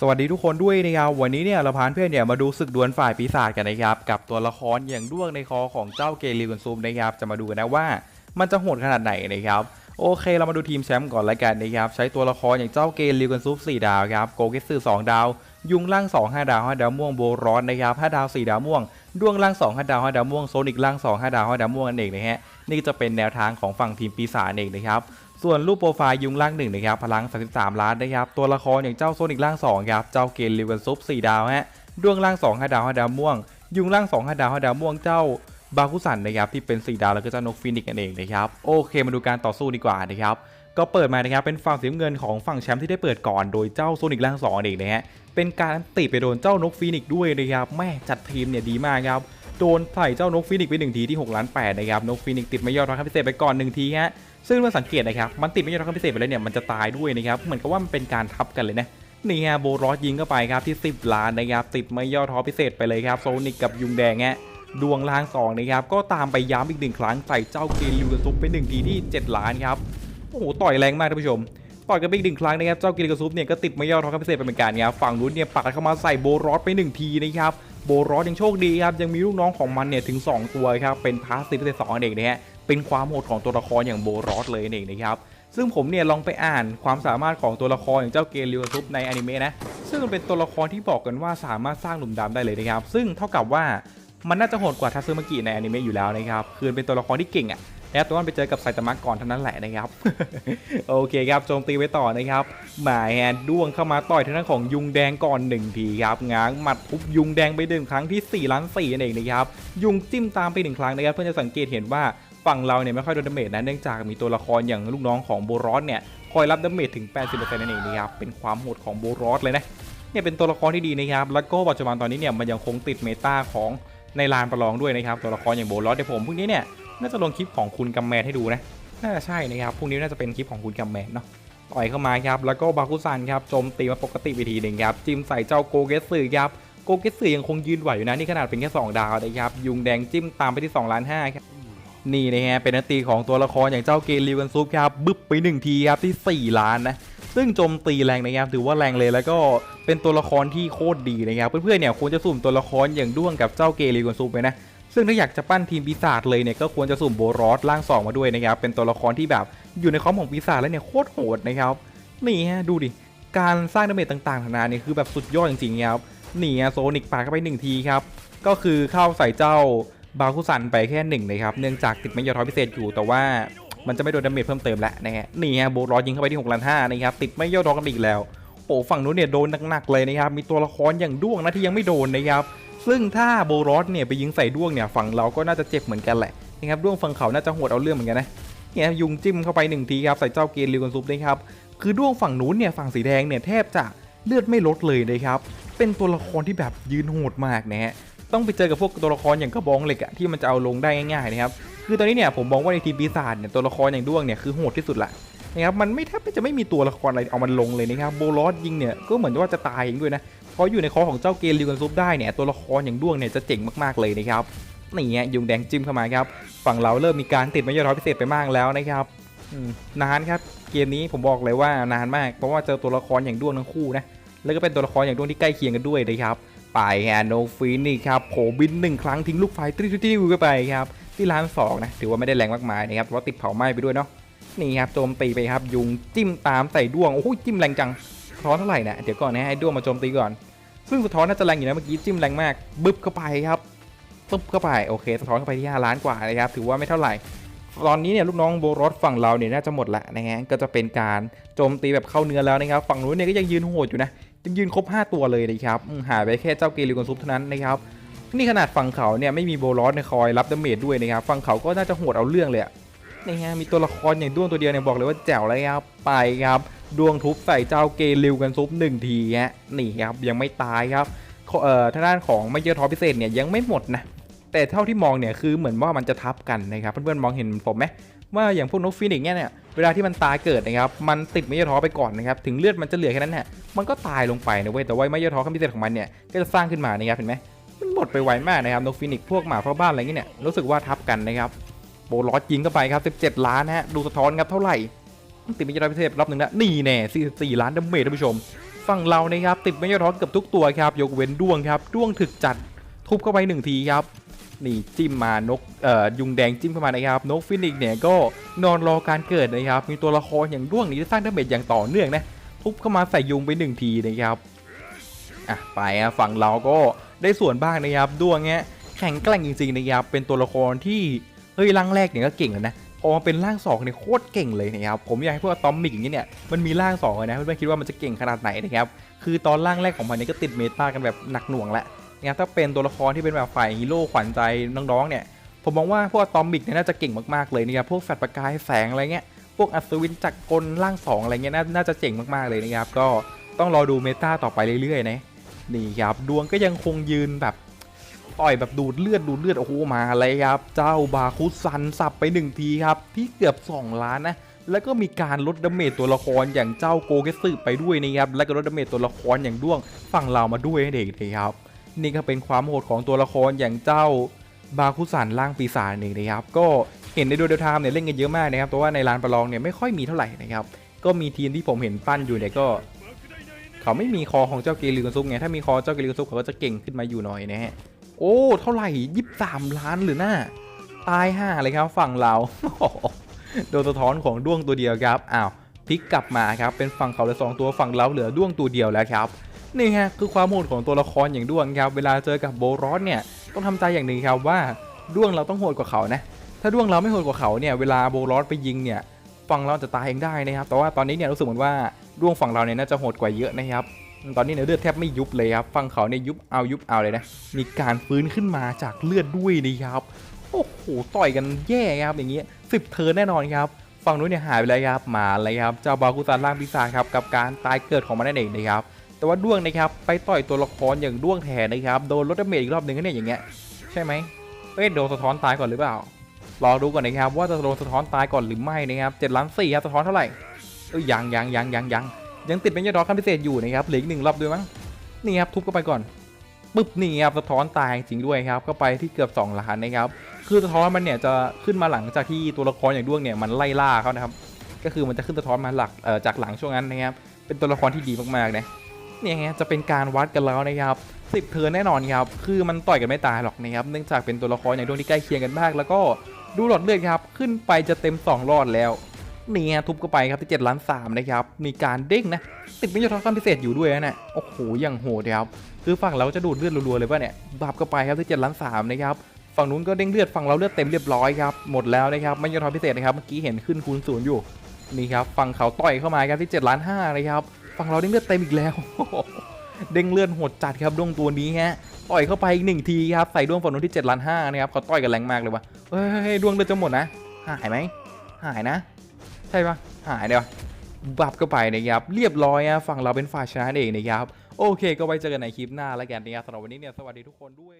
สวัสดีทุกคนด้วยนะครับวันนี้เนี่ยเราพานเพื่อนเนี่ยมาดูศึกดวลฝ่ายปีศาจกันนะครับกับตัวละครอย่างด้วงในคอของเจ้าเกลิวันซูมนะครับจะมาดูกันนะว่ามันจะโหดขนาดไหนนะครับโอเคเรามาดูทีมแชมป์ก่อนละกันนะครับใช้ตัวละครอย่างเจ้าเกลิวันซูม4ดาวครับโกเกสึ2ดาว ยุงล่าง2 5ดาว5ดาวม่วงโบร้อนนะครับ5ดาว 4 ดาวม่วงด้วงล่าง2 5ดาว5ดาวม่วงโซนิกล่าง2 5ดาว5ดาวม่วงนั่นเองนะฮะนี่จะเป็นแนวทางของฝั่งทีมปีศาจเองนะครับ ส่วนรูปโปรไฟล์ยุงล่างหนึ่งนะครับพลัง 33 ล้านนะครับตัวละครอย่างเจ้าโซนิกล่าง2ครับเจ้าเกลลิเวนซุป4ดาวฮะดวงล่าง2 5ดาว5ดาวม่วง ยุงล่าง2 5ดาว5ดาวม่วงเจ้าบาคุสันนะครับที่เป็น 4 ดาวแล้วก็เจ้านกฟินิกส์นั่นเองนะครับโอเคมาดูการต่อสู้ดีกว่านะครับก็เปิดมานะครับเป็นฝั่งสีเงินของฝั่งแชมป์ที่ได้เปิดก่อนโดยเจ้าโซนิกล่าง2เองนะฮะเป็นการติดไปโดนเจ้านกฟินิกด้วยนะครับแม่จัดทีมเนี่ยดีมากครับโดนใส่เจ้านกฟินิกไปหนึ่งทีที่6ล้าน8นะครับนกฟินิกติดไม่ยอดราคาพิเศษไปก่อนหนึ่งทีฮะ ซึ่งเมื่อสังเกตนะครับ มันติดไม่ยอดราคาพิเศษไปแล้วเนี่ย มันจะตายด้วยนะครับ เหมือนกับว่ามันเป็นการทับกันเลยนะ นี่ฮะโบรอสยิงเข้าไปครับที่ 10 ล้านนะครับ ติดไม่ยอดท้อพิเศษไปเลยครับ โซนิกกับยุงแดงฮะดวงลางสองนะครับ ก็ตามไปย้ำอีกหนึ่งครั้งใส่เจ้าเกลิวกระซุปไปหนึ่งทีที่ 7 ล้านครับ โอ้โห ต่อยแรงมากท่านผู้ชม ต่อยกันไปอีกหนึ่งครั้งนะครับ เจ้ากิริกระซุปเนี่ยก็ติดไม่ยอดท้อพิเศษไปเหมือนกันครับ ฝั่งนู้นเนี่ยปัดเข้ามาใส่โบรอสไปหนึ่งทีนะครับโบรอสยังโชคดีครับยังมีลูกน้องของมันเนี่ยถึง 2 ตัวครับเป็นพาสซีฟเศษสองอันเองนะฮะ เป็นความโหดของตัวละครอย่างโบรอสเลยนั่เองนะครับซึ่งผมเนี่ยลองไปอ่านความสามารถของตัวละครอย่างเจ้าเกลิวซุปในอนิเมะนะซึ่งเป็นตัวละครที่บอกกันว่าสามารถสร้างหลุมดำได้เลยนะครับ ซึ่งเท่ากับว่ามันน่าจะโหดกว่าทัซึมากิในอนิเมะอยู่แล้วนะครับคือเป็นตัวละครที่เก่งอะ่ะแล้วตัวนั้นไปเจอกับไซตามะก่อนเท่านั้นแหละนะครับ โอเคครับโจมตีไว้ต่อนะครับ หมายแฮนด้วงเข้ามาต่อยทางด้านของยุงแดงก่อนหนึ่งทีครับง้างหมัดทุบยุงแดงไปหนึ่งครั้งที่4ล้าน4นั่นเองนะครับ ยุงจิ้มตามไปหนึ่งครั้งนะครับ เพื่อจะสังเกตเห็นว่า ฝั่งเราเนี่ยไม่ค่อยโดนดาเมจนะเนื่องจากมีตัวละครอย่างลูกน้องของโบรอสเนี่ยคอยรับดาเมจถึง 80%นั่นเองนะครับเป็นความโหดของโบรอสเลยนะเนี่ยเป็นตัวละครที่ดีนะครับแล้วก็ปัจจุบันตอนนี้เนี่ยมันยังคงติดเมตาของในลานประลองด้วยนะครับตัวละครอย่างโบรอสเดี๋ยวผมพรุ่งนี้เนี่ยน่าจะลงคลิปของคุณกัมแมนให้ดูนะน่าจะใช่นะครับพรุ่งนี้น่าจะเป็นคลิปของคุณกัมแมนเนาะต่อยเข้ามาครับแล้วก็บาคุซันครับโจมตีมาปกติไปทีหนึ่งครับจิ้มใส่เจ้าโกเกสึครับโกเกสึยังคงยืนไหวอยู่นะนี่ขนาดเป็นแค่2ดาวนะครับยุงแดงจิ้มตามไปที่2ล้าน5ครับ นี่นะฮะเป็นนาตีของตัวละครอย่างเจ้าเกลิวันซุปครับบึ๊บไป1ทีครับที่ 4 ล้านนะซึ่งโจมตีแรงนะครับถือว่าแรงเลยแล้วก็เป็นตัวละครที่โคตรดีนะครับเพื่อนๆเนี่ยควรจะสุ่มตัวละครอย่างด้วงกับเจ้าเกลิวันซุปไปนะซึ่งถ้าอยากจะปั้นทีมปีศาจเลยเนี่ยก็ควรจะสุ่มโบรอสล่างสองมาด้วยนะครับเป็นตัวละครที่แบบอยู่ในคอมของปีศาจแล้วเนี่ยโคตรโหดนะครับนี่ฮะดูดิการสร้างดาเมจต่างๆนานาเนี่ยคือแบบสุดยอดจริงๆครับนี่ฮะโซนิกปาเข้าไปหนึ่งทีครับก็คือเข้าใส่เจ้า บาคุซันไปแค่หนึ่งนะครับ เนื่องจากติดไม่ยอดท้อพิเศษอยู่แต่ว่ามันจะไม่โดนดาเมจเพิ่มเติมแล้วนะฮะนี่ฮะโบรอสยิงเข้าไปที่6ล้าน5นะครับติดไม่ยอดท้อกันอีกแล้วโอ้ฝั่งนู้นเนี่ยโดนหนักๆเลยนะครับมีตัวละครอย่างด้วงนะที่ยังไม่โดนนะครับซึ่งถ้าโบรอสเนี่ยไปยิงใส่ด้วงเนี่ยฝั่งเราก็น่าจะเจ็บเหมือนกันแหละนะครับด้วงฝั่งเขาน่าจะโหดเอาเรื่องเหมือนกันนะเนี่ยยุงจิ้มเข้าไปหนึ่งทีครับใส่เจ้าเกณฑ์ลิวกันซุปนะครับคือด้วงฝั่งนู้นเนี่ยฝั่งสีแดงเนี่ยแทบจะเลือดไม่ลดเลยนะครับเป็นตัวละครที่แบบยืนโหดมากนะฮะ ต้องไปเจอกับพวกตัวละครอย่างกระบองเหล็กอะที่มันจะเอาลงได้ง่ายๆนะครับคือตอนนี้เนี่ยผมมองว่าในทีมปีศาจเนี่ยตัวละครอย่างด้วงเนี่ยคือโหดที่สุดละนะครับมันไม่แทบจะไม่มีตัวละครอะไรเอามันลงเลยนะครับโบรอสยิงเนี่ยก็เหมือนว่าจะตายเองด้วยนะเพราะอยู่ในคอของเจ้าเกลลิวกันซุปได้เนี่ยตัวละครอย่างด้วงเนี่ยจะเจ๋งมากๆเลยนะครับนี่ฮะยุงแดงจิ้มเข้ามาครับฝั่งเราเริ่มมีการติดไม่ยอดร้อยพิเศษไปมากแล้วนะครับนานครับเกมนี้ผมบอกเลยว่านานมากเพราะว่าเจอตัวละครอย่างด้วงทั้งคู่นะแล้วก็เป็นตัวละครอย่างด้วงที่ใกล้เคียงกันด้วยนะครับ ไปฮะโนฟีนี่ครับโผบินหนึ่งครั้งทิ้งลูกไฟติ้วติ้วๆๆไปครับที่ล้านสองนะถือว่าไม่ได้แรงมากมายนะครับเพราะว่าติดเผาไหม้ไปด้วยเนาะนี่ครับโจมตีไปครับยุงจิ้มตามใส่ด้วงโอ้โหจิ้มแรงจังสะท้อนเท่าไหร่นะเดี๋ยวก่อนนะให้ด้วงมาโจมตีก่อน ซึ่งสะท้อนน่าจะแรงอยู่นะเมื่อกี้จิ้มแรงมากบึ๊บเข้าไปครับปึ๊บเข้าไปโอเค สะท้อนเข้าไปที่5ล้านกว่านะครับถือว่าไม่เท่าไหร่ตอนนี้เนี่ยลูกน้องโบรสฝั่งเราเนี่ยน่าจะหมดละนะฮะก็จะเป็นการโจมตีแบบเข้าเนื้อแล้วนะครับฝั่งนู้นเนี่ยก็ยังยืนโหดอยู่นะ ยังยืนครบ 5 ตัวเลยนะครับหายไปแค่เจ้าเกลิกอนซุปเท่านั้นนะครับนี่ขนาดฝั่งเขาเนี่ยไม่มีโบรสในคอยรับดาเมจด้วยนะครับฝั่งเขาก็น่าจะโหดเอาเรื่องเลยอะนี่ฮะมีตัวละครอย่างด้วงตัวเดียวเนี่ยบอกเลยว่าแจ๋วเลยครับไปครับดวงทุบใส่เจ้าเกลิวกันซุปหนึ่งทีฮะนี่ครับยังไม่ตายครับเอ่อทางด้านของไม่เยอะทอพิเศษเนี่ยยังไม่หมดนะแต่เท่าที่มองเนี่ยคือเหมือนว่ามันจะทับกันนะครับเพื่อนๆมองเห็นผมไหม ว่าอย่างพวกนกฟีนิกซ์เนี่ยเวลาที่มันตายเกิดนะครับมันติดไมเยอท้อไปก่อนนะครับถึงเลือดมันจะเหลือแค่นั้นแหละมันก็ตายลงไปนะเว้ยแต่ว่าไมเยอท้อขั้นพิเศษของมันเนี่ยก็จะสร้างขึ้นมานะครับเห็นไหมมันหมดไปไวมากนะครับนกฟีนิกซ์พวกหมาเฝ้าบ้านอะไรเงี้ยเนี่ยรู้สึกว่าทับกันนะครับโบลอสยิงเข้าไปครับ 17 ล้านนะฮะดูสะท้อนครับเท่าไหร่ติดไมิจฉาพิเศษรอบหนึ่งแล้วนี่แน่44ล้านดาเมจท่านผู้ชมฝั่งเรานะครับติดไม่ยอดท้อเกือบทุกตัวครับยกเว้นด้วงครับด้วงถึกจัดทุบเข้าไปหนึ่งทีครับ นี่จิ้มมานกเอ่อยุงแดงจิ้มเข้ามานะครับนกฟินิกเนี่ยก็นอนรอการเกิดนะครับ มีตัวละครอย่างด้วงนี้สร้างดาเมจอย่างต่อเนื่องนะทุบเข้ามาใส่ยุงไปหนึ่งทีนะครับอะไปอะฝั่งเราก็ได้ส่วนบ้างนะครับด้วงเนี้ยแข็งแกร่งจริงๆนะครับเป็นตัวละครที่เฮ้ยร่างแรกเนี่ยก็เก่งแล้วนะพอมาเป็นร่างสองเนี่ยโคตรเก่งเลยนะครับผมอยากให้พวกอะตอมมิกอย่างนี้เนี่ยมันมีร่างสองเลยนะเพื่อนๆคิดว่ามันจะเก่งขนาดไหนนะครับคือตอนร่างแรกของมันเนี่ยก็ติดเมตากันแบบหนักหน่วงแล้ว เนี่ยถ้าเป็นตัวละครที่เป็นแบบฝ่ายฮีโร่ขวัญใจน้องๆเนี่ยผมมองว่าพวกอะตอมิกเนี่ยน่าจะเก่งมากๆเลยนะครับพวกแฟลชประกายแสงอะไรเงี้ยพวกอัศวินจักรกลร่างสองอะไรเงี้ยน่าน่าจะเจ๋งมากๆเลยนะครับก็ต้องรอดูเมตาต่อไปเรื่อยๆนะนี่ครับดวงก็ยังคงยืนแบบต่อยแบบดูดเลือดดูดเลือดโอ้โหมาเลยครับเจ้าบาคุซันสับไปหนึ่งทีครับที่เกือบ 2 ล้านนะแล้วก็มีการลดดาเมจตัวละครอย่างเจ้าโกเกสึไปด้วยนะครับแล้วก็ลดดาเมจตัวละครอย่างด้วงฝั่งเรามาด้วยนั่นเองนะครับ นี่ก็เป็นความโหดของตัวละครอย่างเจ้าบาคุสันล่างปีศาจเองนะครับ ก็เห็นในดูเดลไทม์เนี่ยเล่นกันเยอะมากนะครับแต่ว่าในลานประลองเนี่ยไม่ค่อยมีเท่าไหร่นะครับ ก็มีทีมที่ผมเห็นปั้นอยู่เนี่ยก็ เขาไม่มีคอของเจ้าเกลิกซุปไง ถ้ามีคอเจ้าเกลิกซุปเขาก็จะเก่งขึ้นมาอยู่หน่อยนะฮะ โอ้ เท่าไหร่ยี่สิบสามล้านหรือหน้า ตายห้าเลยครับฝั่งเราโดนสะท้อนของด้วงตัวเดียวครับ อ้าวพลิกกลับมาครับ เป็นฝั่งเขาเหลือสองตัวฝั่งเราเหลือด้วงตัวเดียวแล้วครับ นี่ฮะคือความโหดของตัวละครอย่างด้วงครับเวลาเจอกับโบรอสเนี่ยต้องทำใจอย่างหนึ่งครับว่าด้วงเราต้องโหดกว่าเขานะถ้าด้วงเราไม่โหดกว่าเขาเนี่ยเวลาโบรอสไปยิงเนี่ยฝั่งเราจะตายเองได้นะครับแต่ว่าตอนนี้เนี่ยรู้สึกเหมือนว่าด้วงฝั่งเราเนี่ยน่าจะโหดกว่าเยอะนะครับตอนนี้เนี่ยเลือดแทบไม่ยุบเลยครับฝั่งเขาเนี่ยยุบเอายุบเอาเลยนะมีการฟื้นขึ้นมาจากเลือดด้วยนะครับโอ้โหต่อยกันแย่ครับอย่างเงี้ยสิบเทิร์นแน่นอนครับฝั่งนู้นเนี่ยหายไปแล้วครับมาเลยครับเจ้าบาคุซันล่างปีศาจครับกับการตายเกิดของมันนั่นเองนะครับ แต่ว่าด้วงนะครับไปต่อยตัวละครอย่างด้วงแทนนะครับโดนลดดาเมจอีกรอบหนึ่งก็เนี่ยอย่างเงี้ยใช่ไหมเอ้ยโดนสะท้อนตายก่อนหรือเปล่ารอดูก่อนนะครับว่าจะโดนสะท้อนตายก่อนหรือไม่นะครับเจ็ดล้านสี่ครับสะท้อนเท่าไหร่เอ้ยยังยังยังยังยังยังติดเป็นยอดดอกขั้นพิเศษอยู่นะครับเหลืออีกหนึ่งรอบด้วยมั้งนี่ครับทุบเข้าไปก่อนปึ๊บนี่ครับสะท้อนตายจริงด้วยครับก็ไปที่เกือบ2ล้านนะครับคือสะท้อนมันเนี่ยจะขึ้นมาหลังจากที่ตัวละครอย่างด้วงเนี่ยมันไล่ล่าเขานะครับก็คือมันจะขึ้นสะท้อนมาหลักจากหลังช่วงนั้นนะครับเป็นตัวละครที่ดีมากๆนะ เนี่ยจะเป็นการวัดกันแล้วนะครับสิบเทิร์นแน่นอนครับ คือมันต่อยกันไม่ตายหรอกนะครับ เนื่องจากเป็นตัวละครอย่างดวงที่ใกล้เคียงกันมาก แล้วก็ดูหลอดเลือดครับ ขึ้นไปจะเต็ม 2 รอดแล้ว เนี่ฮะทุบเข้าไปครับที่7ล้าน3นะครับ มีการเด้งนะ ติดเป็นยอดทอนพิเศษอยู่ด้วยนะเนี่ยโอ้โห อย่างโหดครับ คือฝั่งเราจะดูดเลือดรัวๆเลยป่ะเนี่ย บับเข้าไปครับที่7ล้าน3นะครับ ฝั่งนู้นก็เด้งเลือด ฝั่งเราเลือดเต็มเรียบร้อยครับ หมดแล้วนะครับไม่ยอดทอพิเศษนะครับ เมื่อกี้เห็นขึ้นคูณศูนย์อยู่ นี่ครับ ฝั่งเขาต่อยเข้ามาครับที่7ล้าน5นะครับ ฝั่งเราเด้งเลือดเต็มอีกแล้ว เด้งเลือดโหดจัดครับดวงตัวนี้ฮะต่อยเข้าไปอีกหนึ่งทีครับใส่ดวงฝั่งนู้นที่7ล้าน5นะครับเขาต่อยกันแรงมากเลยวะเฮ้ยดวงเลือดจะหมดนะ หายไหมหายนะ ใช่ปะหายเดี๋ยวบับเข้าไปนะครับเรียบร้อยอะฝั่งเราเป็นฝ่ายชนะเองนะครับโอเค ก็ไว้เจอกันในคลิปหน้าแล้วกันนะครับสำหรับวันนี้เนี่ยสวัสดีทุกคนด้วย